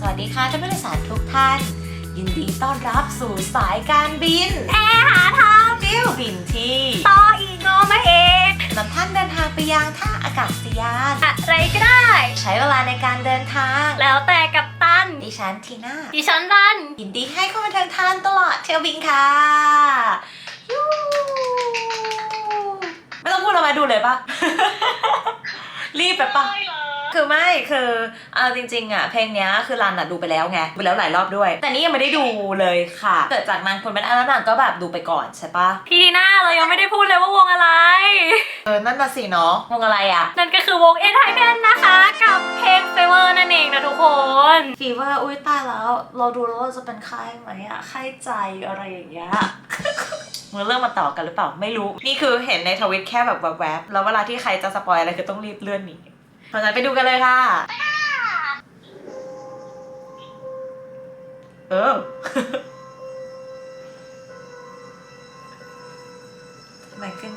สวัสดีค่ะท่านผู้โดยสารทุกท่าน ยินดีต้อนรับสู่สายการบิน แอร์หาทเที่ยวบินที่ำต่ออีกงอมาเอกนำท่านเดินทางไปยังท่าอากาศยาน อะไรก็ได้ ใช้เวลาในการเดินทาง แล้วแต่กับตัน ดิฉันทีน่า ดิฉันรัน ยินดีให้ข้อมูลทางทานตลอดเที่ยวบินค่ะยูไม่ต้องพูดเรามาดูเลยปะ รีบไปปะ คือไม่คือเอาจริงๆอะเพลงเนี้ยคือรันอะดูไปแล้วไงดูแล้วหลายรอบด้วย แต่นี่ยังไม่ได้ดูเลยค่ะ เกิดจากนางคนเป็นอันนั้นนก็แบบดูไปก่อนใช่ปะพี่ดีน่าเรายังไม่ได้พูดเลยว่าวงอะไร เออนั่นน่ะสิเนาะวงอะไรอะ นั่นก็คือวงเอ็นไทแมนนะคะ กับเพลงเฟเวอร์นั่นเองนะทุกคนฟีเวอร์อุ้ยตายแล้ว เราดูแล้วเราจะเป็นไข้ไหมอะไข้ใจอะไรอย่างเงี้ยมือเริ่มมาต่อกันหรือเปล่าไม่รู้ นี่คือเห็นในทวิตแค่แบบแวบๆแล้วเวลาที่ใครจะสปอยอะไรคือต้องรีบเลื่อนหนี เพราะฉะนั้นไปดูกันเลยค่ะ เออ ทำไมขึ้น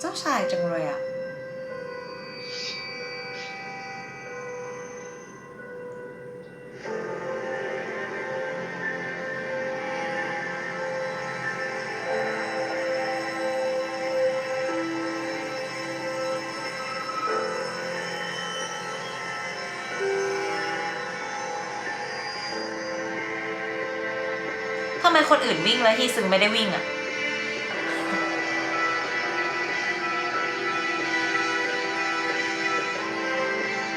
เจ้าชายจังเลยอะ ทำไมคนอื่นวิ่งแล้วฮีซึงไม่ได้วิ่งอะ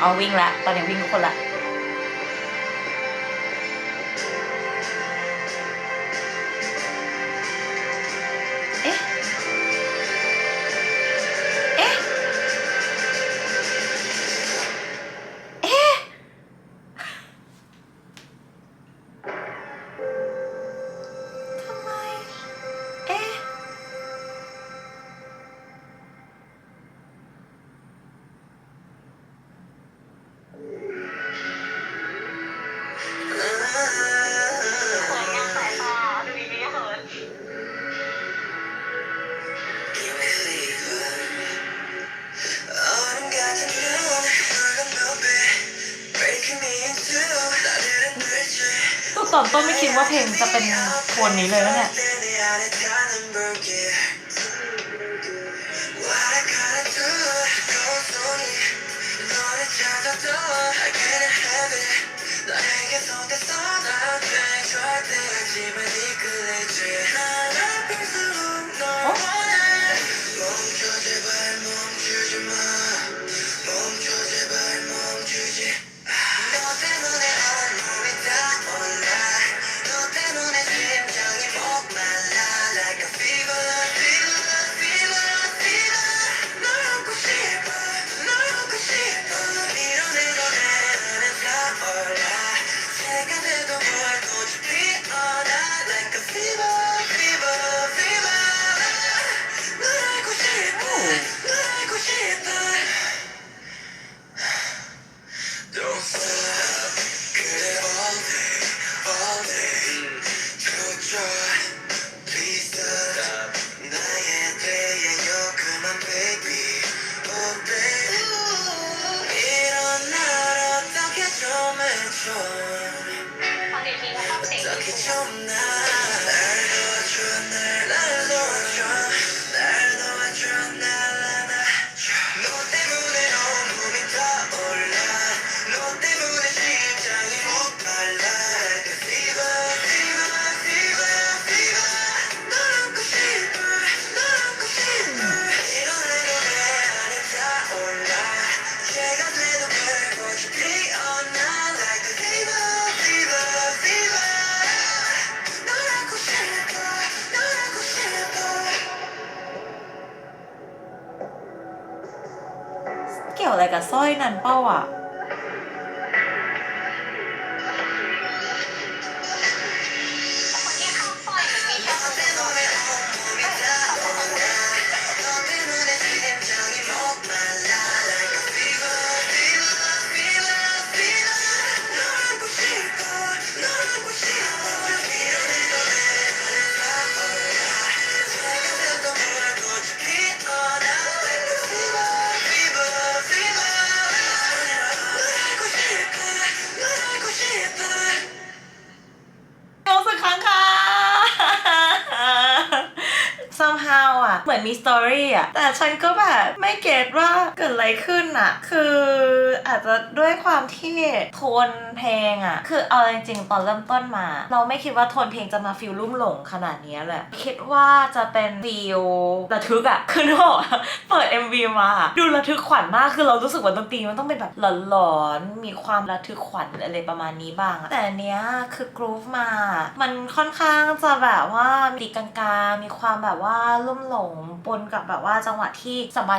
เอาวิ่งละ ตอนนี้วิ่งทุกคนละ ตอนต้นไม่คิดว่าเพลงจะเป็นโทนนี้เลยนะเนี่ย ฟังดีๆนะต้องเสียงดี เกี่ยวอะไรกับสร้อยนั้นเป้าอะ อนมีสตอรี่อะแต่ฉันก็แบบไม่เก็ตว่าเกิดอะไรขึ้นอะคืออาจจะด้วยความที่ทน เพลงอะคือเอาจริงๆตอนเริ่มต้นมา เราไม่คิดว่าโทนเพลงจะมาฟิลลุ่มหลงขนาดนี้แหละ คิดว่าจะเป็นฟิลระทึกอะคือนึกออกเปิด MV มา ดูระทึกขวัญมากคือเรารู้สึกว่าดนตรีมันต้องเป็นแบบหลอนๆมีความระทึกขวัญอะไรประมาณนี้บ้าง แต่อันเนี้ยคือกรูฟมา มันค่อนข้างจะแบบว่ามีกลางๆมีความแบบว่าลุ่มหลงปนกับแบบว่าจังหวะที่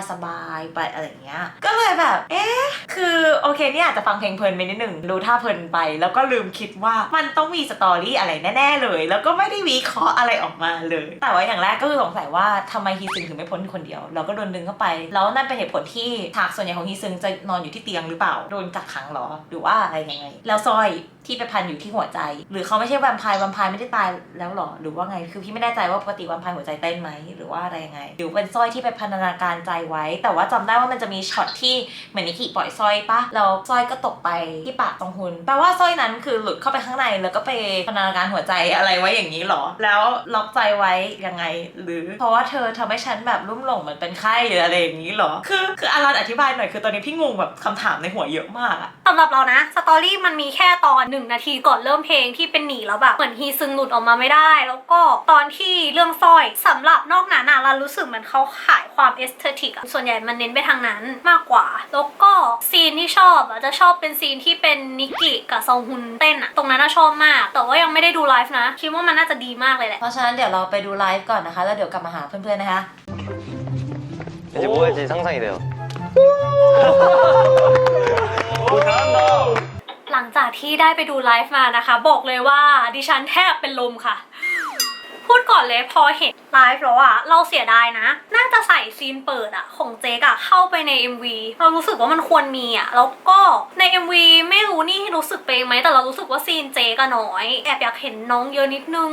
สบายๆไปอะไรเงี้ยก็เลยแบบ เอ๊ะคือโอเคเนี่ยอาจจะฟังเพลงเพลินไปนิดหนึ่งดูท่าเพลินไป แล้วก็ลืมคิดว่ามันต้องมีสตอรี่อะไรแน่ๆเลย แล้วก็ไม่ได้วิเคราะห์อะไรออกมาเลย แต่ว่าอย่างแรกก็คือสงสัยว่าทำไมฮีซึงถึงไม่พ้นคนเดียว เราก็โดนดึงเข้าไป แล้วนั่นเป็นเหตุผลที่ฉากส่วนใหญ่ของฮีซึงจะนอนอยู่ที่เตียงหรือเปล่า โดนกักขังหรอ หรือว่าอะไรยังไง แล้วซอยที่ไปพันอยู่ที่หัวใจ หรือเขาไม่ใช่แวมไพร์แวมไพร์ไม่ได้ตายแล้วหรอ หรือว่าไง คือพี่ไม่แน่ใจว่าปกติแวมไพร์หัวใจเต้นไหมหรือว่าอะไรยังไง หรือเป็นสร้อยที่ไปพันธนาการใจไว้ แต่ว่าจำได้ว่ามันจะมีช็อตที่เหมือนนิกิปล่อยสร้อยปะแล้วสร้อยก็ตกไปที่ปากตรงหุนแปลว่าสร้อยนั้นคือหลุดเข้าไปข้างในแล้วก็ไปพันธนาการหัวใจอะไรไว้อย่างนี้หรอ แล้วล็อกใจไว้ยังไง หรือเพราะว่าเธอทำให้ฉันแบบลุ่มหลงเหมือนเป็นไข้หรืออะไรอย่างนี้หรอ คือคืออารันอธิบายหน่อยคือตอนนี้พี่งงแบบคำถามในหัวเยอะมากอะสำหรับเรานะสตอรี่มันมีแค่ตอนหนึ่งนาทีก่อนเริ่มเพลงที่เป็นหนีแล้วแบบเหมือนฮีซึงหลุดออกมาไม่ได้ แล้วก็ตอนที่เรื่องสร้อยสำหรับนอกนั้นอะเรารู้สึกเหมือนเขาขายความเอสเตติกอะส่วนใหญ่มันเน้นไปทางนั้นมากกว่า แล้วก็ซีนที่ชอบอะจะชอบเป็นซีนที่เป็นนิกิกับซองฮุนเต้นอะตรงนั้นน่ชอบมาก แต่ว่ายังไม่ได้ดูไลฟ์นะคิดว่ามันน่าจะดีมากเลยแหละเพราะฉะนั้นเดี๋ยวเราไปดูไลฟ์ก่อนนะคะ แล้วเดี๋ยวกลับมาหาเพื่อนๆนะคะ이제뭐할지상상이돼요 จากที่ได้ไปดูไลฟ์มานะคะ บอกเลยว่าดิฉันแทบเป็นลมค่ะ พูดก่อนเลยพอเห็นไลฟ์แล้วอะเราเสียดายนะ น่าจะใส่ซีนเปิดอะของเจ๊กอะเข้าไปใน MV เรารู้สึกว่ามันควรมีอะแล้วก็ใน MV ไม่รู้นี่รู้สึกเปเองไหมแต่เรารู้สึกว่าซีนเจ๊กอะน้อย แอบอยากเห็นน้องเยอะนิดนึง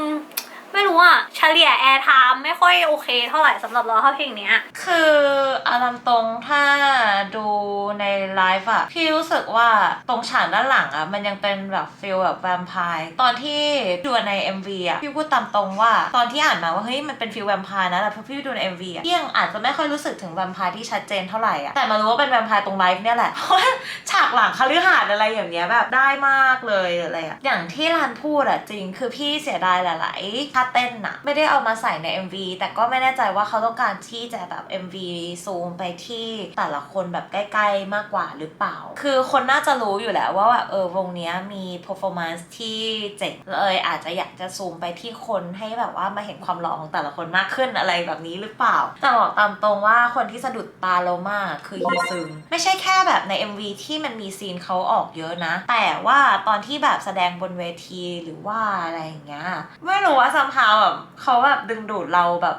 ไม่รู้อะเฉลี่ยแอร์ไทม์ไม่ค่อยโอเคเท่าไหร่สำหรับเราถ้าเพลงเนี้ย คืออารามตรงถ้าดูในไลฟ์อะพี่รู้สึกว่าตรงฉากด้านหลังอะมันยังเป็นแบบฟิลแบบแวมไพร์ตอนที่ดูใน MV อะพี่พูดตามตรงว่า ตอนที่อ่านมาว่าเฮ้ยมันเป็นฟิลแวมไพร์นะแต่พอพี่ดูใน MV อะยังอาจจะไม่ค่อยรู้สึกถึงแวมไพร์ที่ชัดเจนเท่าไหร่อะแต่มารู้ว่าเป็นแวมไพร์ตรงไลฟ์เนี่ยแหละเพราะฉากหลังคฤหาสน์อะไรอย่างเงี้ยแบบได้มากเลยอะไรอะอย่างที่รานพูดอะจริง คือพี่เสียดายหลายๆาเต้นอะไม่ได้เอามาใส่ใน MV แต่ก็ไม่แน่ใจว่าเขาต้องการที่จะแบบ MV ซูมไปที่แต่ละคนแบบใกล้ ๆ มากกว่าหรือเปล่า คือคนน่าจะรู้อยู่แล้วว่าแบบเออวงนี้มี performance ที่เจ๋งเลยอาจจะอยากจะซูมไปที่คนให้แบบว่ามาเห็นความหล่อของแต่ละคนมากขึ้นอะไรแบบนี้หรือเปล่า แต่บอกตามตรงว่าคนที่สะดุดตาเรามากคือฮีซึงไม่ใช่แค่แบบใน MV ที่มันมีซีนเขาออกเยอะนะ แต่ว่าตอนที่แบบแสดงบนเวทีหรือว่าอะไรอย่างเงี้ยไม่รู้ว่าซัมฮาวแบบเขาแบบดึงดูดเราแบบ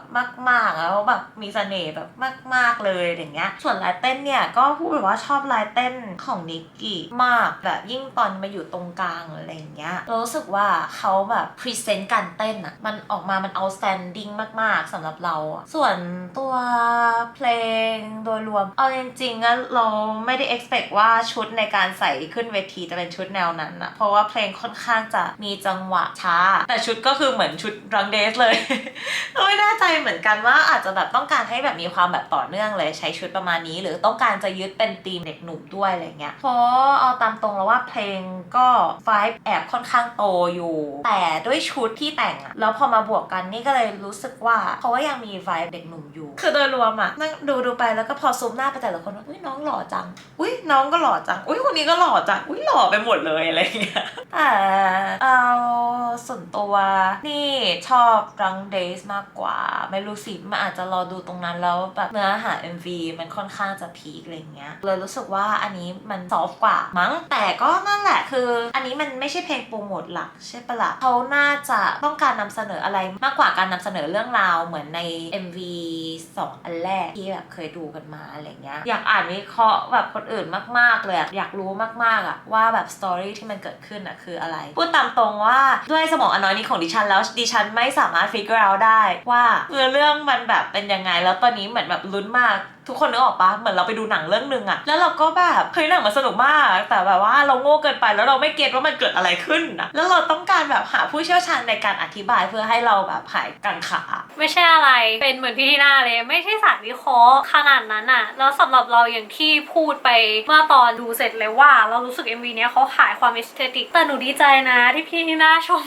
มาก ๆ แล้วแบบมีเสน่ห์แบบมาก ๆ เลยอย่างเงี้ย ส่วนลายเต้นเนี่ยก็พูดแบบว่าชอบลายเต้นของนิกกี้มากแบบยิ่งตอนมาอยู่ตรงกลางอะไรอย่างเงี้ยรารู้สึกว่าเขาแบบพรีเซนต์การเต้นอะมันออกมามัน outstanding มาก ๆสำหรับเราอะส่วนตัวเพลงโดยรวม เอาจริงๆอะเราไม่ได้ expect ว่าชุดในการใส่ขึ้นเวทีจะเป็นชุดแนวนั้นอะเพราะว่าเพลงค่อนข้างจะมีจังหวะช้า แต่ชุดก็คือเหมือนชุดรังเดสเลยไม่แน่ใจเหมือนกันว่าอาจจะแบบต้องการให้แบบมีความแบบต่อเนื่องเลยใช้ชุดประมาณนี้ หรือต้องการจะยึดเป็นธีมเด็กหนุ่มด้วยอะไรเงี้ยเพราะเอาตามตรงแล้วว่าเพลงก็ไฟแอบค่อนข้างโตอยู่ แต่ด้วยชุดที่แต่งอะแล้วพอมาบวกกันนี่ก็เลยรู้สึกว่าเขาว่ายังมีไฟเด็กหนุ่มอยู่ คือโดยรวมอะนั่งดูดูไปแล้วก็พอซูมหน้าไปแต่ละคนว่าอุ้ยน้องหล่อจัง อุ้ยน้องก็หล่อจัง อุ้ยคนนี้ก็หล่อจัง อุ้ยหล่อไปหมดเลยอะไรเงี้ยแต่เอาส่วนตัวนี่ชอบรังเดย์มากกว่า ไม่รู้สิมันอาจจะรอดูตรงนั้นแล้วแบบเนื้อหา MV มันค่อนข้างจะพีคอะไรเงี้ยเลยรู้สึกว่าอันนี้มันซอฟกว่ามั้งแต่ก็นั่นแหละคือ อันนี้มันไม่ใช่เพลงโปรโมทหลักใช่ปะละ่ะเขาน่าจะต้องการนำเสนออะไรมากกว่าการนำเสนอเรื่องราวเหมือนใน MV สองอันแรกที่แบบเคยดูกันมาอะไรเงี้ยอยากอ่านวิเคราะห์แบบคนอื่นมาก ๆ เลยอยากรู้มากๆอะว่าแบบสตอรี่ที่มันเกิดขึ้นอะคืออะไรพูดตามตรงว่าด้วยสมองอนน้อยนี้ของดิฉันแล้วดิฉันไม่สามารถ figure out ได้ว่าเออเรื่องมันแบบเป็นยังไง แล้วตอนนี้เหมือนแบบลุ้นมากทุกคนนึกออกปะเหมือนเราไปดูหนังเรื่องหนึ่งอะแล้วเราก็แบบเฮ้ยหนังมันสนุกมาก แต่แบบว่าเราโง่เกินไปแล้วเราไม่เก็ตว่ามันเกิดอะไรขึ้นนะแล้วเราต้องการแบบหาผู้เชี่ยวชาญในการอธิบายเพื่อให้เราแบบหายกังขา ไม่ใช่อะไรเป็นเหมือนพี่ที่หน่าเลย ไม่ใช่สายวิเคราะห์ขนาดนั้นอะแล้วสำหรับเราอย่างที่พูดไปเมื่อตอนดูเสร็จเลยว่า เรารู้สึก MV เนี้ยเขาขายความเอสเตติกแต่หนูดีใจนะที่พี่ที่หน่าชม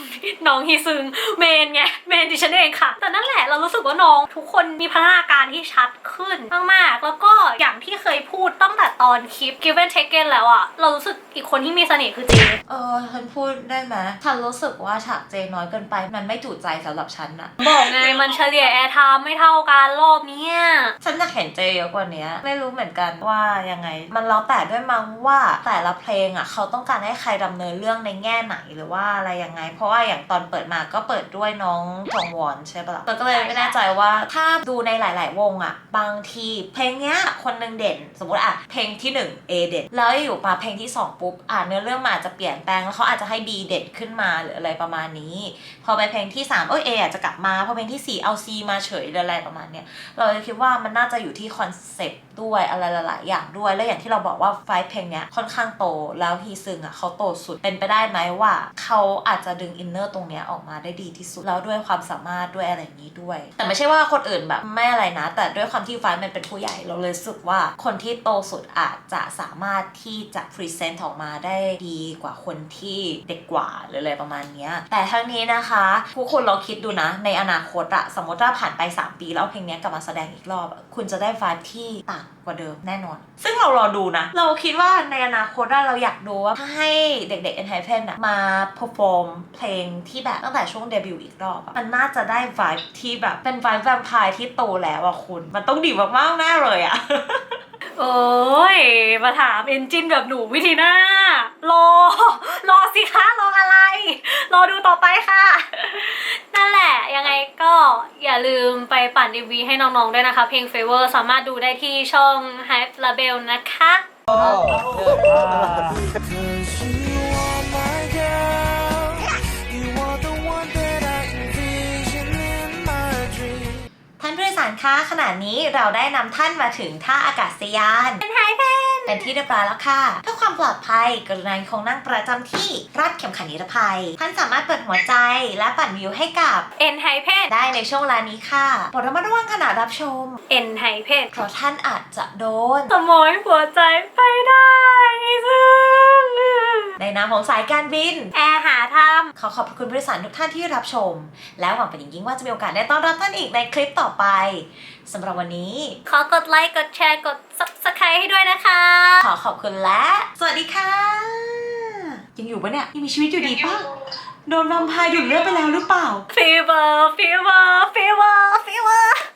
น้องฮีซึงเมนไงเมนดิฉันเองค่ะ แต่นั่นแหละเรารู้สึกว่าน้องทุกคนมีพัฒนาการที่ชัดขึ้นมากๆแล้วก็อย่างที่เคยพูดตั้งแต่ตอนคลิป Given Taken แล้วอะเรารู้สึกอีกคนที่มีเสน่ห์คือเจเออฉันพูดได้ไหมฉันรู้สึกว่าฉากเจน้อยเกินไป มันไม่จุใจสำหรับฉันอะบอกไงมันเฉลี่ยแอร์ไทม์ไม่เท่ากันรอบเนี้ยฉันอยากเห็นเจเยอะกว่านี้ไม่รู้เหมือนกันว่ายังไง มันแล้วแต่ด้วยมั้งว่าแต่ละเพลงอะเขาต้องการให้ใครดำเนินเรื่องในแง่ไหนหรือว่าอะไรยังไง เพราะว่าอย่างตอนเปิดมาก็เปิดด้วยน้องทองวอนใช่ปะล่ะแต่ก็เลยไม่แน่ใจว่าถ้าดูในหลาย ๆ วงอะบางทีเพลงเนี้ยคนหนึ่งเด่น สมมติอะเพลงที่ 1 A เด่นแล้วอยู่มาเพลงที่ 2 ปุ๊บอะเนื้อเรื่องมันอาจจะเปลี่ยนแปลงแล้วเขาอาจจะให้ B เด่นขึ้นมาหรืออะไรประมาณนี้ พอไปเพลงที่ 3 เอ้ย A อาจจะกลับมาพอเพลงที่ 4 เอา C มาเฉยหรืออะไรประมาณเนี้ยเราเลยคิดว่ามันน่าจะอยู่ที่คอนเซปต์ด้วยอะไรหลายๆอย่างด้วยแล้วอย่างที่เราบอกว่าไฟล์เพลงเนี้ยค่อนข้างโตแล้วฮีซึงอะเขาโตสุดเป็นไปได้ไหมว่าเขาอาจจะดึงอินเนอร์ตรงเนี้ยออกมาได้ดีที่สุดแล้วด้วยความสามารถด้วยอะไรอย่างนี้ด้วย แต่ไม่ใช่ว่าคนอื่นแบบไม่อะไรนะ แต่ด้วยความที่ไฟล์มันเป็นผู้หญ่ เราเลยรู้สึกว่าคนที่โตสุดอาจจะสามารถที่จะพรีเซนต์ออกมาได้ดีกว่าคนที่เด็กกว่าหรืออะไรประมาณนี้ แต่ทั้งนี้นะคะผู้คนเราคิดดูนะ ในอนาคตอะสมมติว่าผ่านไป 3 ปีแล้วเพลงนี้กลับมาแสดงอีกรอบ คุณจะได้ไฟล์ที่ต่าง กว่าเดิมแน่นอน ซึ่งเรารอดูนะ เราคิดว่าในอนาคตเราอยากดูว่าถ้าให้เด็กๆ e n h y p e n นะมาเพอร์ฟอร์มเพลงที่แบบตั้งแต่ช่วงเดบิวต์อีกรอบอะมันน่าจะได้ไฟล์ที่แบบเป็นไฟล์แวมไพร์ที่โตแล้วอะคุณ มันต้องดีมากๆแน่เลยอะ โอ้ย มาถามเอนจินแบบหนูวิธีหน้ารอ รอสิคะ รออะไร รอดูต่อไปค่ะ นั่นแหละ ยังไงก็อย่าลืมไปปั่น MV ให้น้องๆด้วยนะคะ เพลง Favor สามารถดูได้ที่ช่อง Hype Label นะคะ Cause ผู้โดยสารคะขณะนี้เราได้นำท่านมาถึงท่าอากาศยาน เป็นไฮเพนเป็นที่เรียบร้อยแล้วค่ะเพื่อความปลอดภัยกรุณายังคงนั่งประจำที่รัดเข็มขัดนิรภัย ท่านสามารถเปิดหัวใจและปั่นวิวให้กับเอ็นไฮเพนได้ในช่วงเวลานี้ค่ะโปรดระมัดระวังขณะรับชม เอ็นไฮเพนเพราะท่านอาจจะโดนสมอยหัวใจไปได้ซึ่งในนามของสายการบิน แอร์หาทขอขอบคุณบริษัททุกท่านที่รับชม และหวังเป็นอย่างยิ่งว่าจะมีโอกาสได้ต้อนรับท่านอีกในคลิปต่อไปสำหรับวันนี้ำขอกดไลค์ กดแชร์ กด subscribe ให้ด้วยนะคะ ขอขอบคุณและ สวัสดีค่ะ ยังอยู่ปะเนี่ยยังมีชีวิตอยู่ดีปะโดนแวมไพร์ดูดเลือดไปแล้วหรือเปล่า fever fever fever